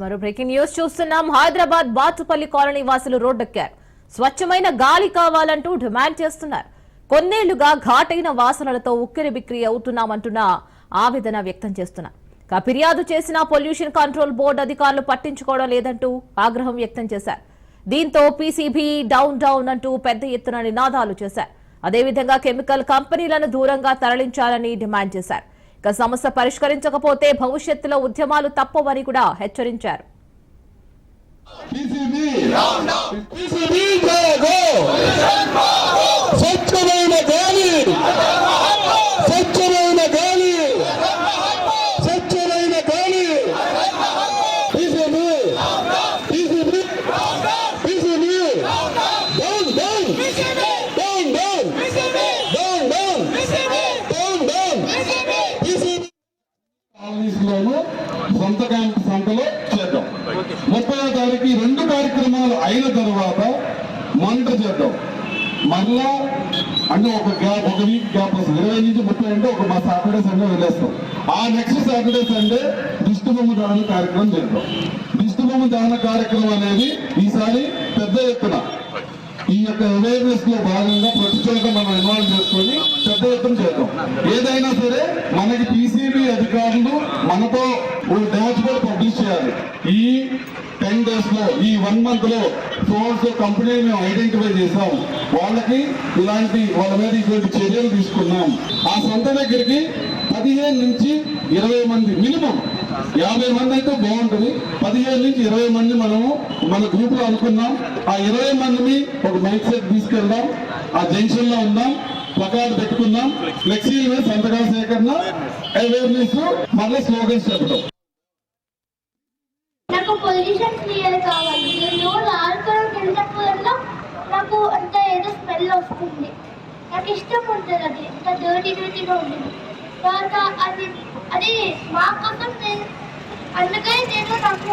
మరో breaking news చూస్తున్నాం. Hyderabad బాతుపల్లి colony వాసులు రోడ్డెక్కారు. స్వచ్ఛమైన గాలి కావాలంటూ డిమాండ్ చేస్తున్నారు. కొన్నేళ్ళుగా ఘాటైన వాసనలతో ఉక్కిరి బిక్కిరి అవుతున్నామంటున్న ఆవేదన వ్యక్తం చేస్తున్నారు ఫిర్యాదు చేసిన పొల్యూషన్ కంట్రోల్ బోర్డు అధికారులు పట్టించుకోవడం లేదంటూ ఆగ్రహం వ్యక్తం చేశారు. దీంతో పీసీబీ డౌన్ డౌన్ అంటూ పెద్ద ఎత్తున నినాదాలు చేశారు. అదేవిధంగా కెమికల్ కంపెనీలను దూరంగా తరలించాలని డిమాండ్ చేశారు ఇక సమస్య పరిష్కరించకపోతే భవిష్యత్తులో ఉద్యమాలు తప్పవని కూడా హెచ్చరించారు PCB PCB go, go. కాలనీస్లోను సొంత క్యాంపు సంతలో చేద్దాం. ముప్పై తారీఖు రెండు కార్యక్రమాలు అయిన తర్వాత మానిటర్ చేద్దాం. మరలా అంటే ఒక గ్యాప్ ఒక వీక్ గ్యాప్ వస్తుంది. ఇరవై నుంచి ముప్పై అంటే ఒక మా సాటర్డే సండే వదిలేస్తాం. ఆ నెక్స్ట్ సాటర్డే సండే దిష్టి బొమ్మ కార్యక్రమం చేద్దాం. భూమి దహన కార్యక్రమం అనేది ఈసారి పెద్ద ఎత్తున ఈ యొక్క అవేర్నెస్లో భాగంగా ప్రతి చోట మనం ఇన్వాల్వ్ చేసుకొని పెద్ద ఎత్తున చేద్దాం. ఏదైనా సరే మనకి పీసీబీ అధికారులు మనతో ఓ డాష్ బోర్డ్ పబ్లిష్ చేయాలి. ఈ టెన్ డేస్లో ఈ వన్ మంత్లో ఫోన్స్ కంపెనీని మేము ఐడెంటిఫై చేసాం వాళ్ళకి ఇలాంటి వాళ్ళ మీద ఇటువంటి చర్యలు తీసుకున్నాం. ఆ సంత దగ్గరికి పదిహేను నుంచి ఇరవై మంది మినిమం యాభై మంది అయితే బాగుంటుంది. పదిహేను నుంచి ఇరవై మంది మనము మన గ్రూప్లో అనుకున్నాం. ఆ ఇరవై మందిని ఒక మైక్ సెట్ తీసుకెళ్దాం. ఆ జంక్షన్లో ఉందాం. ప్లకార్డ్ పెట్టుకుందాం. ఫ్లెక్సీల మీద సంతకాల సేకరణ అవేర్నెస్ మళ్ళీ స్లోగన్స్ చెప్పడం నాకు పొల్యూషన్ క్లియర్ కావాలి. నేను రోజు వెళ్ళినప్పుడల్లా నాకు అంత ఏదో స్మెల్ వస్తుంది. నాకు ఇష్టం ఉంటుంది అది. అంత డర్టీ డర్టీగా ఉంటుంది. తర్వాత అది అది మా కోసం అందుకని నేను నాకు